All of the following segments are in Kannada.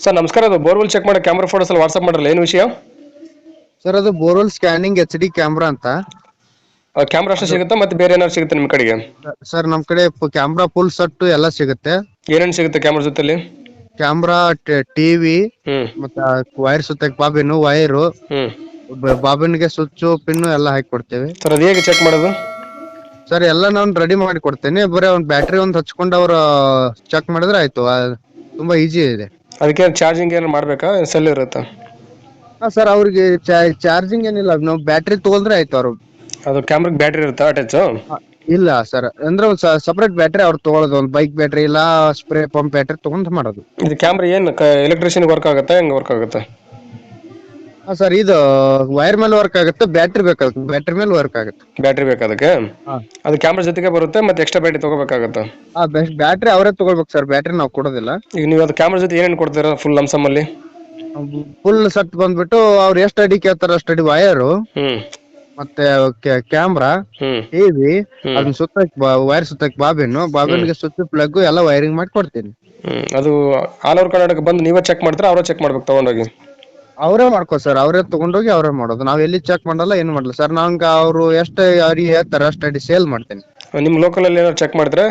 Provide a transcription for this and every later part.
ಸರ್ ನಮಸ್ಕಾರ. ಅದು ಬೋರ್ವೆಲ್ ಚೆಕ್ ಮಾಡೋ ಕ್ಯಾಮ್ರಾ ಫೋಟೋಸ್ ಅಲ್ಲಿ ವಾಟ್ಸಪ್ ಮಾಡಲ್ಲ ಏನು ವಿಷಯ? ಸರ್ ಅದು borewell scanning H D camera ಅಂತ. ಕ್ಯಾಮ್ರಾ ಅಷ್ಟೇ ಸಿಗುತ್ತಾ ಮತ್ತೆ ಬೇರೆ ಏನಾದ್ರು ಸಿಗುತ್ತೆ ನಿಮ್ಮ ಕಡೆಗೆ? ಸರ್ ನಮ್ಮ ಕಡೆ ಕ್ಯಾಮ್ರಾ ಫುಲ್ ಸೆಟ್ ಎಲ್ಲ ಸಿಗುತ್ತೆ. ಏನೇನು ಸಿಗುತ್ತೆ ಕ್ಯಾಮ್ರಾ ಜೊತೆಲಿ? Camera TV hmm. ಮತ್ತೆ ವೈರ್ ಸುತ್ತ ಬಾಬಿನು ವೈರು. ಹ್ಮ್. ಬಾಬಿನ್ಗೆ ಸ್ವಿಚ್ ಪಿನ್ ಎಲ್ಲ ಹಾಕಿ ಕೊಡ್ತೇವೆ. ಸರ್ ಅದು ಹೇಗೆ ಚೆಕ್ ಮಾಡೋದು? ಸರ್ ಎಲ್ಲ ನಾನು ರೆಡಿ ಮಾಡಿ ಕೊಡ್ತೇನೆ. ಬರೀ ಒಂದು ಬ್ಯಾಟ್ರಿ ಒಂದ್ ಹಚ್ಕೊಂಡು ಅವ್ರ ಚೆಕ್ ಮಾಡಿದ್ರೆ ಆಯ್ತು. ಆ, ತುಂಬಾ ಈಜಿ ಇದೆ. ಅದಕ್ಕೆ ಚಾರ್ಜಿಂಗ್ ಏನು ಮಾಡಬೇಕಾ? ಸೆಲ್ ಇರುತ್ತಾ? ಹಾಂ ಸರ್ ಅವ್ರಿಗೆ ಚಾರ್ಜಿಂಗ್ ಏನಿಲ್ಲ. ನಾವು ಬ್ಯಾಟ್ರಿ ತಗೊಂಡ್ರೆ ಆಯ್ತು ಅವರು. ಅದು ಕ್ಯಾಮ್ರಾಗೆ ಬ್ಯಾಟ್ರಿ ಇರುತ್ತಾ ಅಟ್ಯಾಚ್ ಇಲ್ಲ ಸರ್ ಅಂದ್ರೆ ಒಂದು ಸಪ್ರೇಟ್ ಬ್ಯಾಟ್ರಿ ಅವ್ರು ತಗೊಳ್ಳೋದು. ಒಂದು ಬೈಕ್ ಬ್ಯಾಟ್ರಿ ಇಲ್ಲ ಸ್ಪ್ರೇ ಪಂಪ್ ಬ್ಯಾಟ್ರಿ ತಗೊಂಡ್ ಮಾಡೋದು. ಇದು ಕ್ಯಾಮ್ರಾ ಏನು ಎಲೆಕ್ಟ್ರಿಷಿಯನ್ ವರ್ಕ್ ಆಗುತ್ತಾ ಹೆಂಗೆ ವರ್ಕ್ ಆಗುತ್ತೆ? ಸರ್ ಇದು ವೈರ್ ಮೇಲೆ ವರ್ಕ್ ಆಗುತ್ತೆ ಬ್ಯಾಟ್ರಿ ಬೇಕಾಗುತ್ತೆ ಬ್ಯಾಟ್ರಿ ಮೇಲೆ ವರ್ಕ್ ಆಗುತ್ತೆ. ಬ್ಯಾಟ್ರಿ ಬೇಕ ಅದಕ್ಕೆ? ಅದು ಕ್ಯಾಮ್ರಾ ಜೊತೆಗೆ ಬರುತ್ತೆ ಮತ್ತೆ ಎಕ್ಸ್ಟ್ರಾ ಬ್ಯಾಟ್ರಿ ತಗೋಬೇಕಾಗುತ್ತೆ? ಆ ಬ್ಯಾಟ್ರಿ ಅವರೇ ತಗೋಬೇಕು ಸರ್ ಬ್ಯಾಟ್ರಿ ನಾವು ಕೊಡೋದಿಲ್ಲ. ಈಗ ನೀವು ಅದು ಕ್ಯಾಮ್ರಾ ಜೊತೆ ಏನೇನು ಕೊಡ್ತೀರಾ ಫುಲ್ ಲಮ್ಸಮ್ಮಲ್ಲಿ ಫುಲ್ ಸೆಟ್ ಬಂದ್ಬಿಟ್ಟು ಅವ್ರ ಎಷ್ಟು ಅಡಿ ಕೇಳ್ತಾರ ಅಷ್ಟು ಅಡಿ ವೈರು ಹ್ಮ್. ಮತ್ತೆ ಕ್ಯಾಮ್ರಾ ಹ್ಮ್. ಟಿವಿ ಅದನ್ನ ಸುತ್ತಕ್ ವೈರ್ ಸುತ್ತಕ್ ಬಾಬಿನ್ ಬಾಬಿನ್ಗೆ ಸುತ್ತ ಪ್ಲಗ್ ಎಲ್ಲ ವೈರಿಂಗ್ ಮಾಡಿ ಕೊಡ್ತೀನಿ. ಹ್ಮ್. ಅದು ಆಲ್ ಓವರ್ ಕರ್ನಾಟಕ ಬಂದು ನೀವೇ ಚೆಕ್ ಮಾಡ್ತೀರಾ ಅವರೇ ಚೆಕ್ ಮಾಡ್ಬೇಕು ತಗೊಂಡೋಗಿ? ಅವರೇ ಮಾಡ್ಕೋ ಸರ್ ಅವರೇ ತಗೊಂಡೋಗಿ ಅವರೇ ಮಾಡೋದು. ನಾವ್ ಎಲ್ಲಿ ಚೆಕ್ ಮಾಡಲ್ಲ ಏನು ಮಾಡಲ್ಲ. ಸರ್ ನಂಗೆ ಅವರು ಎಷ್ಟು ಅವ್ರಿಗೆ ಹೇಳ್ತಾರೆ ಅಷ್ಟು ಅಡಿ ಸೇಲ್ ಮಾಡ್ತೀನಿ. ನಿಮ್ಮ ಲೋಕಲಲ್ಲಿ ಏನಾದ್ರು ಚೆಕ್ ಮಾಡಿದ್ರೆ?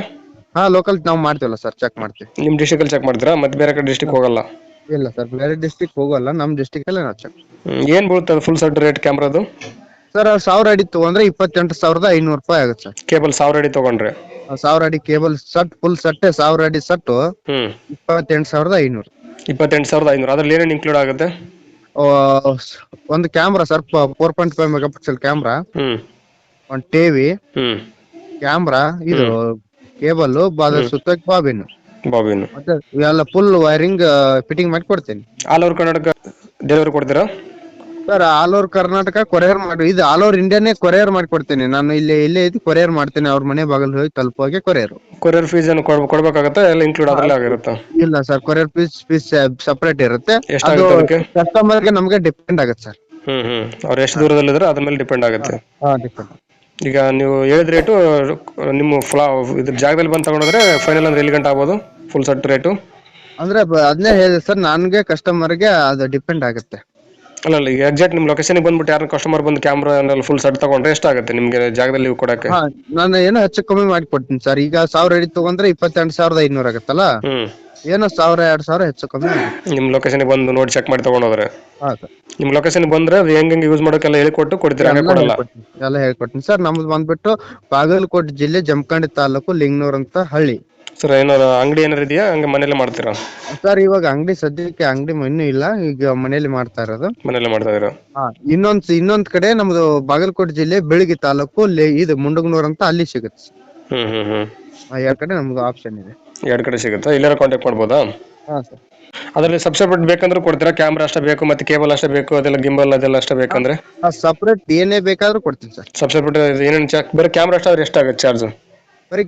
ಹಾ ಲೋಕಲ್ ನಾವು ಮಾಡ್ತೀವಲ್ಲ ಸರ್ ಚೆಕ್ ಮಾಡ್ತೀವಿ. ನಿಮ್ಮ ಡಿಸ್ಟಿಕಲ್ಲಿ ಚೆಕ್ ಮಾಡ್ತೀರಾ ಮತ್ತೆ ಬೇರೆ ಕಡೆ ಡಿಸ್ಟಿಕ್ ಹೋಗಲ್ಲ? ಇಲ್ಲ ಸರ್ ಬೇರೆ ಡಿಸ್ಟಿಕ್ ಹೋಗಲ್ಲ. ನಮ್ಮ ಡಿಸ್ಟಿಕ್ ಅಲ್ಲೇ ನಾವು ಚೆಕ್ ಏನು ಬೀಳುತ್ತೆ ಅದು ಫುಲ್ ಸೆಟ್ ರೇಟ್ ಕ್ಯಾಮ್ರಾದು ಸರ್ ಅವ್ರು ಸಾವಿರ ಅಡಿ ತಗೊಂಡ್ರೆ ಇಪ್ಪತ್ತೆಂಟು ಸಾವಿರದ ಐನೂರು ರೂಪಾಯಿ ಆಗುತ್ತೆ ಸರ್ ಕೇಬಲ್ ಸಾವಿರ ಅಡಿ ತಗೊಂಡ್ರೆ? ಸಾವಿರ ಅಡಿ ಕೇಬಲ್ ಸಟ್ ಫುಲ್ ಸಟ್ಟೆ ಸಾವಿರ ಅಡಿ ಸಟ್ಟು ಹ್ಮ್. ಇಪ್ಪತ್ತೆಂಟು ಸಾವಿರದ ಐನೂರು. ಇಪ್ಪತ್ತೆಂಟು ಸಾವಿರದ ಐನೂರು. ಅದ್ರಲ್ಲಿ ಏನೇನು ಇನ್ಕ್ಲೂಡ್ ಆಗುತ್ತೆ? ಒಂದು camera sir four point five mega pixel camera hmm. ಒಂದು ಟಿವಿ ಹ್ಮ್. ಕ್ಯಾಮ್ರಾ ಇದು ಕೇಬಲ್ ಅದ್ರ ಸುತ್ತ ಬಾಬಿನ್. ಬಾಬಿನ್. ಮತ್ತೆ ಇವೆಲ್ಲ ಫುಲ್ ವೈರಿಂಗ್ ಫಿಟ್ಟಿಂಗ್ ಮಾಡಿ ಕೊಡ್ತೀನಿ ಆಲ್ ಓವರ್ ಕರ್ನಾಟಕ ಡೆಲಿವರಿ ಕೊಡ್ತೀರಾ? Sir all over Karnataka courier ಮಾಡಿ. ಇದು ಆಲ್ ಓವರ್ ಇಂಡಿಯಾನೇ ಕೊರಿಯರ್ ಮಾಡಿ ಕೊಡ್ತೀನಿ ನಾನು ಇಲ್ಲಿ ಇಲ್ಲೇ ಇದ್ದು ಕೊರಿಯರ್ ಮಾಡ್ತೀನಿ. ಅವ್ರ ಮನೆ ಬಾಗಿಲು ಹೋಗಿ ತಲುಪುವಾಗೆ ಕೊರಿಯರ್ ಕೊರಿಯರ್ ಫೀಸ್ ಏನು ಕೊಡ್ ಕೊಡ್ಬೇಕಾಗತ್ತಾ? ಎಲ್ಲ ಇನ್ಕ್ಲೂಡ್ ಅದ್ರಲ್ಲೇ ಆಗಿರುತ್ತಾ? ಇಲ್ಲ sir courier fees fees separate ಇರುತ್ತೆ. ಅದು ಎಷ್ಟಾಗುತ್ತೆ ಅದಕ್ಕೆ? ಕಸ್ಟಮರ್ಗೆ ನಮಗೆ ಡಿಪೆಂಡ್ ಆಗುತ್ತೆ ಸರ್. ಹ್ಮ್ ಹ್ಮ್. ಅವ್ರು ಎಷ್ಟು ದೂರದಲ್ಲಿದ್ರೆ ಅದ್ರ ಮೇಲೆ ಡಿಪೆಂಡ್ ಆಗುತ್ತೆ. ಹಾ ಡಿಪೆಂಡ್ ಈಗ ನೀವು ಹೇಳಿದ ರೇಟು ನಿಮ್ಮ ಫ್ಲಾ ಇದ್ರ ಜಾಗದಲ್ಲಿ ಬಂದು ತಗೊಂಡ್ರೆ ಫೈನಲ್ ಅಂದ್ರೆ ಎಲ್ಲಿ ಗಂಟೆ ಆಗ್ಬೋದು? ಫುಲ್ ಸೆಟ್ ರೇಟು ಅಂದ್ರೆ ಬ- ಅದನ್ನೇ ಹೇಳಿದೆ ಸರ್ ನನಗೆ ಕಸ್ಟಮರ್ಗೆ ಅದು ಡಿಪೆಂಡ್ ಆಗುತ್ತೆ. ಅಲ್ಲ ಅಲ್ಲ ಈಗ ಎಕ್ಸಾಕ್ಟ್ ನಿಮ್ಮ ಲೊಕೇಶನ್ಗೆ ಬಂದ್ಬಿಟ್ಟು ಯಾರು ಕಸ್ಟಮರ್ ಬಂದು ಕ್ಯಾಮ್ರಾ ಫುಲ್ ಸೆಟ್ ತಗೊಂಡ್ರೆ ಎಷ್ಟಾಗುತ್ತೆ ನಿಮಗೆ ಜಾಗದಲ್ಲಿ ಕೊಡಕ್ಕೆ ಹಾ ನಾನು ಏನೋ ಹೆಚ್ಚು ಕಮ್ಮಿ ಮಾಡಿ ಕೊಡ್ತೀನಿ ಸರ್ ಈಗ ಸಾವಿರ ಹಿಡಿ ತಗೊಂಡ್ರೆ ಇಪ್ಪತ್ತೆಂಟು ಸಾವಿರದ ಐನೂರ ಆಗುತ್ತಲ್ಲ? ಹ್ಮ್. ಏನೋ ಸಾವಿರ ಎರಡ್ ಸಾವಿರ ಹೆಚ್ಚು ಕಮ್ಮಿ ಆಗುತ್ತೆ. ನಿಮ್ಮ ಲೊಕೇಶನ್ಗೆ ಬಂದು ನೋಡಿ ಚೆಕ್ ಮಾಡಿ ತಗೊಂಡೋದ್ರೆ? ಹಾ ಸರ್ ನಿಮ್ಮ ಲೊಕೇಶನ್ ಬಂದ್ರೆ ಅದು ಹೆಂಗ್ ಹೆಂಗ್ ಯೂಸ್ ಮಾಡೋಕೆಲ್ಲ ಹೇಳ್ಕೊಟ್ಟು ಕೊಡ್ತೀರಾ ಹಂಗೆ ಎಲ್ಲ ಕೊಡಲ್ಲ? ಹೇಳ್ಕೊಡ್ತೀನಿ ಎಲ್ಲ ಹೇಳ್ಕೊಡ್ತೀನಿ. ಸರ್ ನಮ್ದು ಬಂದ್ಬಿಟ್ಟು ಬಾಗಲಕೋಟೆ ಜಿಲ್ಲೆ ಜಮಖಂಡಿ ತಾಲೂಕು ಲಿಂಗನೂರ್ ಅಂತ ಹಳ್ಳಿ. ಸರ್ ಏನಾರ ಅಂಗಡಿ ಏನಾರು ಇದೆಯಾ? ಹಂಗೆ ಮನೇಲೆ ಮಾಡ್ತೀರಾ? ಸರ್ ಇವಾಗ ಅಂಗಡಿ ಸದ್ಯಕ್ಕೆ ಅಂಗಡಿ ಇನ್ನೂ ಇಲ್ಲ. ಈಗ ಮನೇಲಿ ಮಾಡ್ತಾ ಇರೋದು. ಮನೇಲೆ ಮಾಡ್ತಾ ಇದೀರಾ ಹಾ ಇನ್ನೊಂದ್ ಇನ್ನೊಂದ್ ಕಡೆ ನಮ್ದು ಬಾಗಲಕೋಟೆ ಜಿಲ್ಲೆ ಬೆಳಗಿ ತಾಲೂಕು ಲೆ- ಇದು ಮುಂಡಗನೂರ್ ಅಂತ ಅಲ್ಲಿ ಸಿಗುತ್ತೆ ಹ್ಮ್ ಹ್ಮ್ ಆ ಎರಡ್ ಕಡೆ ನಮ್ದು ಆಪ್ಷನ್ ಇದೆ. ಎರಡು ಕಡೆ ಸಿಗುತ್ತಾ? ಇಲ್ಲಾರ ಕಾಂಟ್ಯಾಕ್ಟ್ ಮಾಡ್ಬೋದಾ? ಹಾ ಸರ್. ಅದರಲ್ಲಿ ಸಬ್ಸೆಪ್ರೇಟ್ ಬೇಕಂದ್ರೆ ಕೊಡ್ತೀರಾ? ಕ್ಯಾಮ್ರಾ ಅಷ್ಟೇ ಬೇಕು ಮತ್ತೆ ಕೇಬಲ್ ಅಷ್ಟೇ ಬೇಕು? ಅದೆಲ್ಲ ಗಿಂಬಲ್ ಅದೆಲ್ಲ ಅಷ್ಟೇ ಬೇಕಂದ್ರೆ? ಸಪ್ರೇಟ್ ಏನೇ ಬೇಕಾದ್ರೂ ಕೊಡ್ತೀನಿ ಸರ್. ಸಬ್ಸೆಪ್ರೇಟ್ ಏನೇನು ಚೆಕ್ ಬರೀ ಕ್ಯಾಮ್ರಾ ಅಷ್ಟೇ ಆದ್ರೆ ಎಷ್ಟಾಗುತ್ತೆ ಚಾರ್ಜ್ ಬರೀ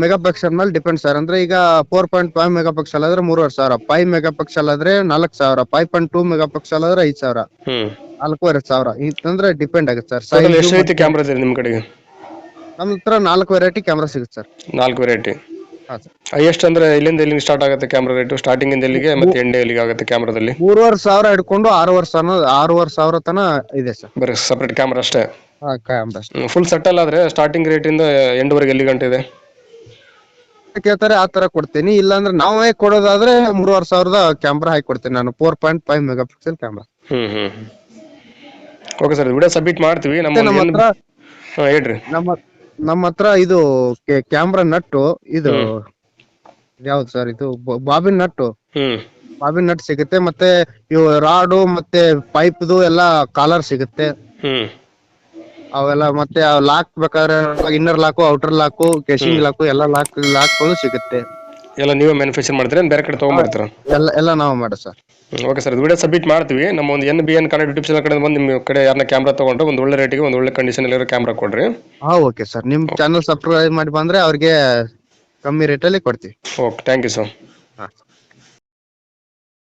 ಮೆಗಾ ಪಿಕ್ಸೆಲ್ ಮೇಲೆ ಡಿಪೆಂಡ್ ಸರ್ ಅಂದ್ರೆ ಈಗ four point five mega pixel ಆದ್ರೆ ಮೂರುವರೆ ಸಾವಿರ ಫೈವ್ ಮೆಗಾ ಪಿಕ್ಸೆಲ್ ಆದ್ರೆ ನಾಲ್ಕು ಸಾವಿರ five point two mega pixel ಆದ್ರೆ ಐದ್ ಸಾವಿರ ಹ್ಮ್. ನಾಲ್ಕೂವರೆ ಸಾವಿರ. ಇತ್ತಂದ್ರೆ ಡಿಪೆಂಡ್ ಆಗುತ್ತೆ ಸರ್ ಟೋಟಲ್ ಎಷ್ಟು ರೀತಿ ಕ್ಯಾಮ್ರಾ ಇದೆ ನಿಮ್ಮ ಕಡೆಗೆ? ನಮ್ಮ ಹತ್ರ ನಾಲ್ಕು ವೆರೈಟಿ ಕ್ಯಾಮ್ರಾ ಸಿಗುತ್ತೆ ಸರ್ ನಾಲ್ಕು ವೆರೈಟಿ ಹಾ ಸರ್ ಹೈಯೆಸ್ಟ್ ಅಂದ್ರೆ ಇಲ್ಲಿಂದ ಎಲ್ಲಿಗೆ ಸ್ಟಾರ್ಟ್ ಆಗುತ್ತೆ ಕ್ಯಾಮ್ರಾ ರೇಟು ಸ್ಟಾರ್ಟಿಂಗ್ ಇಂದ ಇಲ್ಲಿಗೆ ಮತ್ತೆ ಎಂಡ್ ಎಲ್ಲಿಗೆ ಆಗುತ್ತೆ ಕ್ಯಾಮ್ರಾದಲ್ಲಿ ಮೂರುವರೆ ಸಾವಿರ ಹಿಡ್ಕೊಂಡು ಆರುವರೆ ಸಾವಿರ ಆರುವರೆ ಸಾವಿರ ತನ ಇದೆ ಸರ್ ಬರೀ ಸಪ್ರೇಟ್ ಕ್ಯಾಮ್ರಾ ಅಷ್ಟೇ. ಹಾ ಕ್ಯಾಮ್ರಾ ಫುಲ್ ಸೆಟಲ್ ಆದ್ರೆ ಸ್ಟಾರ್ಟಿಂಗ್ ರೇಟ್ ಇಂದ ಎಂಡ್ ವರೆಗೆ ಎಲ್ಲಿ ಗಂಟೆ ಇದೆ? ಕೇಳ್ತಾರೆ ಆ ತರ ಕೊಡ್ತೀನಿ. ಇಲ್ಲಾಂದ್ರೆ ನಾವೇ ಕೊಡೋದಾದ್ರೆ ಮೂರುವರೆ ಸಾವಿರದ ಕ್ಯಾಮ್ರಾ ಹಾಕಿ ಕೊಡ್ತೀನಿ ನಾನು. Four point five mega pixel camera hmm hmm. Okay sir video submit ಮಾಡ್ತೀವಿ. ನಮ್ಮ ನಮ್ಮ ಹತ್ರ ಹಾಂ ಹೇಳ್ರಿ. ನಮ್ಮ ನಮ್ಮ ಹತ್ರ ಇದು ಕ್ಯಾಮ್ರಾ ನಟ್ಟು ಇದು ಯಾವ್ದು ಸರ್ ಇದು? Bobbin nut hmm. Bobbin nut ಸಿಗುತ್ತೆ. ಮತ್ತೆ ಇವು ರಾಡು ಮತ್ತೆ ಪೈಪ್ದು ಎಲ್ಲ ಕಾಲರ್ ಸಿಗುತ್ತೆ. ಹ್ಮ್. ಅವೆಲ್ಲ ಮತ್ತೆ ಲಾಕ್ ಬೇಕಾದ್ರೆ inner lock outer lock casing lock ಎಲ್ಲ ಲಾಕ್ ಲಾಕ್ಗಳು ಸಿಗುತ್ತೆ. ಎಲ್ಲ ನೀವೇ ಮ್ಯಾನುಫ್ಯಾಕ್ಚರ್ ಮಾಡ್ತೀರಾ ಬೇರೆ ಕಡೆ ತೊಗೊಂಬರ್ತೀರಾ? ಎಲ್ಲ ಎಲ್ಲ ನಾವು ಮಾಡೋ sir. Okay sir video submit ಮಾಡ್ತೀವಿ. ನಮ್ಮ ಒಂದು N B N Kannada YouTube channel ಕಡೆ ಬಂದು ನಿಮ್ಮ ಕಡೆ ಯಾರನ್ನ ಕ್ಯಾಮ್ರಾ ತೊಗೊಂಡ್ರೆ ಒಂದು ಒಳ್ಳೆ ರೇಟಿಗೆ ಒಂದು ಒಳ್ಳೆ ಕಂಡೀಷನ್ ಇರೋ ಕ್ಯಾಮ್ರಾ ಕೊಡ್ರಿ. ಹಾ ಓಕೆ ಸರ್ ನಿಮ್ಮ ಚಾನಲ್ ಸಬ್ಸ್ಕ್ರೈಬ್ ಮಾಡಿ ಬಂದ್ರೆ ಅವ್ರಿಗೆ ಕಮ್ಮಿ ರೇಟಲ್ಲಿ ಕೊಡ್ತೀವಿ. ಓಕೆ ಥ್ಯಾಂಕ್ ಯು ಸರ್ ಹಾ.